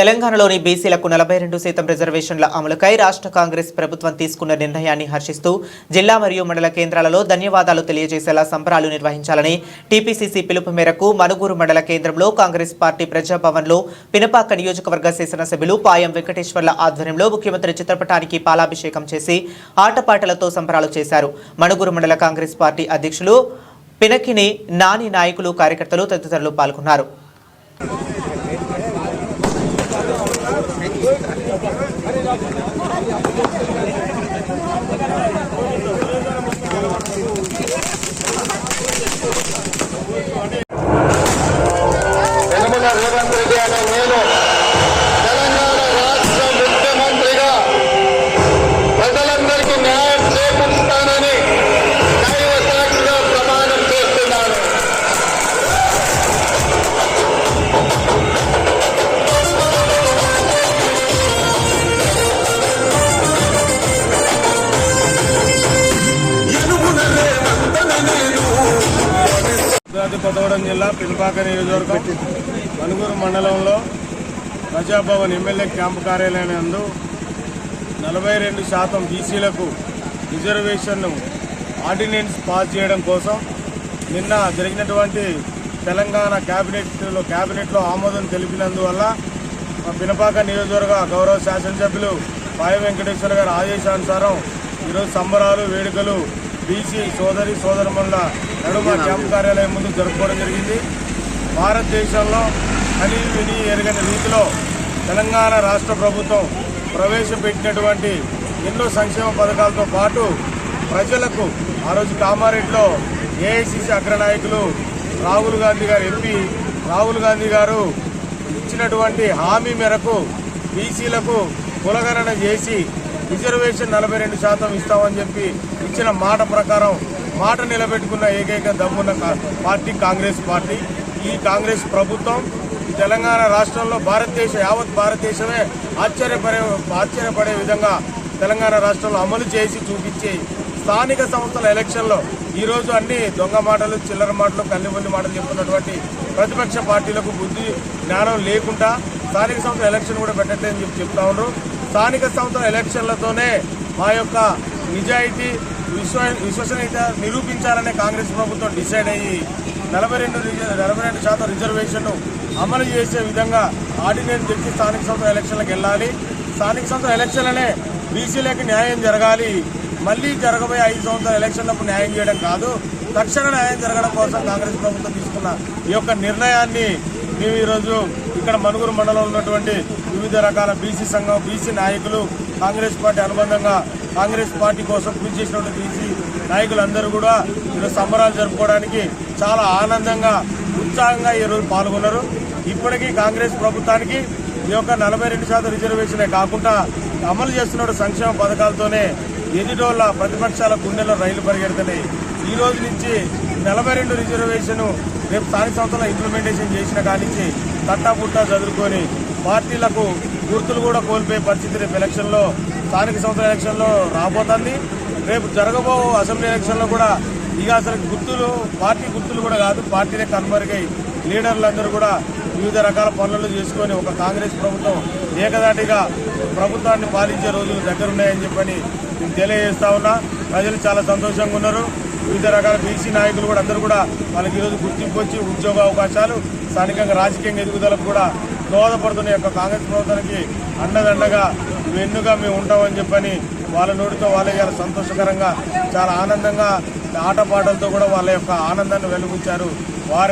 తెలంగాణలోని బీసీలకు నలభై రెండు శాతం రిజర్వేషన్ల అమలుకై రాష్ట్ర కాంగ్రెస్ ప్రభుత్వం తీసుకున్న నిర్ణయాన్ని హర్షిస్తూ జిల్లా మరియు మండల కేంద్రాలలో ధన్యవాదాలు తెలియజేసేలా సంబరాలు నిర్వహించాలని టీపీసీసీ పిలుపు మేరకు మనుగూరు మండల కేంద్రంలో కాంగ్రెస్ పార్టీ ప్రజాభవన్లో పినపాక నియోజకవర్గ శాసనసభ్యులు పాయం వెంకటేశ్వర్ల ఆధ్వర్యంలో ముఖ్యమంత్రి చిత్రపటానికి పాలాభిషేకం చేసి ఆటపాటలతో సంబరాలు చేశారు. మణుగూరు మండల కాంగ్రెస్ పార్టీ అధ్యక్షులు పినకిని నాని నాయకులు కార్యకర్తలు తదితరులు పాల్గొన్నారు. కొత్తగూడెం జిల్లా పినపాక నియోజకవర్గం మనుగూరు మండలంలో ప్రజాభవన్ ఎమ్మెల్యే క్యాంపు కార్యాలయం నందు నలభై రెండు శాతం బీసీలకు రిజర్వేషన్ను ఆర్డినెన్స్ పాస్ చేయడం కోసం నిన్న జరిగినటువంటి తెలంగాణ క్యాబినెట్లో క్యాబినెట్లో ఆమోదం తెలిపినందువల్ల పినపాక నియోజకవర్గ గౌరవ శాసనసభ్యులు పాయ వెంకటేశ్వర గారి ఆదేశానుసారం ఈరోజు సంబరాలు వేడుకలు బీసీ సోదరి సోదరుమణుల నడుమ క్యాంపు కార్యాలయం ముందు జరుపుకోవడం జరిగింది. భారతదేశంలో కని విని ఎరగని రీతిలో తెలంగాణ రాష్ట్ర ప్రభుత్వం ప్రవేశపెట్టినటువంటి ఎన్నో సంక్షేమ పథకాలతో పాటు ప్రజలకు ఆ రోజు కామారెడ్డిలో ఏఐసిసి అగ్రనాయకులు రాహుల్ గాంధీ గారు ఎంపీ రాహుల్ గాంధీ గారు ఇచ్చినటువంటి హామీ మేరకు బీసీలకు కులగణన చేసి రిజర్వేషన్ నలభై రెండు శాతం ఇస్తామని చెప్పి ఇచ్చిన మాట ప్రకారం మాట నిలబెట్టుకున్న ఏకైక దమ్మున్న పార్టీ కాంగ్రెస్ పార్టీ. ఈ కాంగ్రెస్ ప్రభుత్వం తెలంగాణ రాష్ట్రంలో భారతదేశ యావత్ భారతదేశమే ఆశ్చర్యపడే ఆశ్చర్యపడే విధంగా తెలంగాణ రాష్ట్రంలో అమలు చేసి చూపించి స్థానిక సంస్థల ఎలక్షన్లో ఈరోజు అన్ని దొంగ మాటలు చిల్లర మాటలు కల్లిబొల్లి మాటలు చెప్తున్నటువంటి ప్రతిపక్ష పార్టీలకు బుద్ధి జ్ఞానం లేకుండా స్థానిక సంస్థల ఎలక్షన్ కూడా పెట్టట్లేదని చెప్పి చెప్తా ఉన్నారు. స్థానిక సంస్థల ఎలక్షన్లతోనే మా యొక్క నిజాయితీ విశ్వ విశ్వసనీయత నిరూపించాలనే కాంగ్రెస్ ప్రభుత్వం డిసైడ్ అయ్యి నలభై రెండు నలభై రెండు శాతం రిజర్వేషన్ను అమలు చేసే విధంగా ఆర్డినెన్స్ తెచ్చి స్థానిక సంస్థల ఎలక్షన్లకు వెళ్ళాలి. స్థానిక సంస్థల ఎలక్షన్లనే బీసీలకు న్యాయం జరగాలి. మళ్ళీ జరగబోయే ఐదు సంవత్సరాల ఎలక్షన్లకు న్యాయం చేయడం కాదు తక్షణ న్యాయం జరగడం కోసం కాంగ్రెస్ ప్రభుత్వం తీసుకున్న ఈ యొక్క నిర్ణయాన్ని మేము ఈరోజు ఇక్కడ మనుగురు మండలంలో ఉన్నటువంటి వివిధ రకాల బీసీ సంఘం బీసీ నాయకులు కాంగ్రెస్ పార్టీ అనుబంధంగా కాంగ్రెస్ పార్టీ కోసం కృషి చేసినటువంటి బీసీ నాయకులందరూ కూడా ఈరోజు సంబరాలు జరుపుకోవడానికి చాలా ఆనందంగా ఉత్సాహంగా ఈరోజు పాల్గొన్నారు. ఇప్పటికీ కాంగ్రెస్ ప్రభుత్వానికి ఈ యొక్క నలభై రెండు శాతం రిజర్వేషనే కాకుండా అమలు చేస్తున్న సంక్షేమ పథకాలతోనే ఎదుటోళ్ళ ప్రతిపక్షాల గుండెలో రైలు పరిగెడుతున్నాయి. ఈ రోజు నుంచి నలభై రెండు రిజర్వేషన్ రేపు స్థానిక సంస్థల ఇంప్లిమెంటేషన్ చేసిన కానించి తట్టాపుట్టా చదువుకొని పార్టీలకు గుర్తులు కూడా కోల్పోయే పరిస్థితి రేపు ఎలక్షన్లో స్థానిక సంస్థల ఎలక్షన్లో రాబోతుంది. రేపు జరగబో అసెంబ్లీ ఎలక్షన్లో కూడా ఇక అసలు గుర్తులు పార్టీ గుర్తులు కూడా కాదు. పార్టీనే కనుమరుగై లీడర్లందరూ కూడా వివిధ రకాల పనులు చేసుకొని ఒక కాంగ్రెస్ ప్రభుత్వం ఏకదాటిగా ప్రభుత్వాన్ని పాలించే రోజులు దగ్గరున్నాయని చెప్పని నేను తెలియజేస్తా ఉన్నా. ప్రజలు చాలా సంతోషంగా ఉన్నారు. వివిధ రకాల బీసీ నాయకులు కూడా అందరూ కూడా వాళ్ళకి ఈరోజు గుర్తింపు వచ్చి ఉద్యోగ అవకాశాలు స్థానికంగా రాజకీయంగా ఎదుగుదలకు కూడా దోహదపడుతున్న యొక్క కాంగ్రెస్ ప్రభుత్వానికి అండదండగా వెన్నుగా మేము ఉంటామని చెప్పని వాళ్ళ నోటితో వాళ్ళ చాలా సంతోషకరంగా చాలా ఆనందంగా ఆటపాటలతో కూడా వాళ్ళ యొక్క ఆనందాన్ని వెలుగుచ్చారు వారి